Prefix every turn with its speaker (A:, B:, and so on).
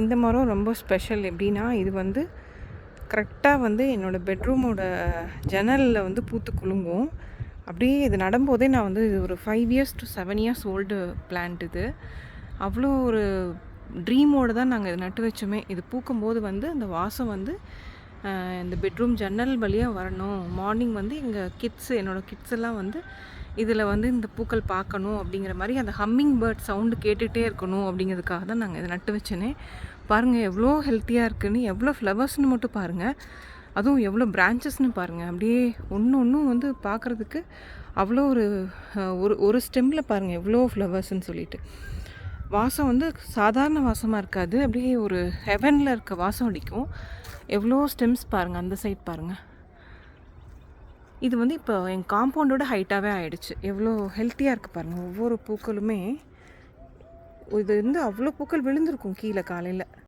A: இந்த மரம் ரொம்ப ஸ்பெஷல் எப்படின்னா இது வந்து கரெக்டாக வந்து என்னோடய பெட்ரூமோட ஜன்னலில் வந்து பூத்து குலுங்கும். அப்படியே இது நடும்போதே நான் வந்து இது ஒரு five years to seven years old plant இது. அவ்வளோ ஒரு ட்ரீமோடு தான் நாங்கள் இது நட்டு வச்சோமே. இது பூக்கும்போது வந்து அந்த வாசம் வந்து இந்த பெட்ரூம் ஜன்னல் வழியாக வரணும். மார்னிங் வந்து எங்கள் கிட்ஸ் என்னோடய கிட்ஸ் எல்லாம் வந்து இதில் வந்து இந்த பூக்கள் பார்க்கணும் அப்படிங்கிற மாதிரி அந்த ஹம்மிங் பேர்ட் சவுண்டு கேட்டுகிட்டே இருக்கணும் அப்படிங்கிறதுக்காக தான் நாங்கள் இதை நட்டு வச்சேனே. பாருங்கள் எவ்வளோ ஹெல்த்தியாக இருக்குதுன்னு எவ்வளோ ஃப்ளவர்ஸ்னு மட்டும் பாருங்கள் அதுவும் எவ்வளோ பிரான்ச்சஸ்னு பாருங்கள் அப்படியே ஒன்று ஒன்றும் வந்து பார்க்குறதுக்கு அவ்வளோ ஒரு ஒரு ஒரு ஸ்டெம்மில் பாருங்கள் எவ்வளோ ஃப்ளவர்ஸ்ன்னு சொல்லிட்டு. வாசம் வந்து சாதாரண வாசமாக இருக்காது. அப்படியே ஒரு ஹெவனில் இருக்க வாசம் அடிக்கும். எவ்வளோ ஸ்டெம்ஸ் பாருங்கள் அந்த சைட் பாருங்கள் இது வந்து இப்போ என் காம்பவுண்டோட ஹைட்டாகவே ஆயிடுச்சு. எவ்வளோ ஹெல்த்தியாக இருக்குது பாருங்கள் ஒவ்வொரு பூக்களுமே இது வந்து அவ்வளோ பூக்கள் விழுந்திருக்கும் கீழே காலையில்.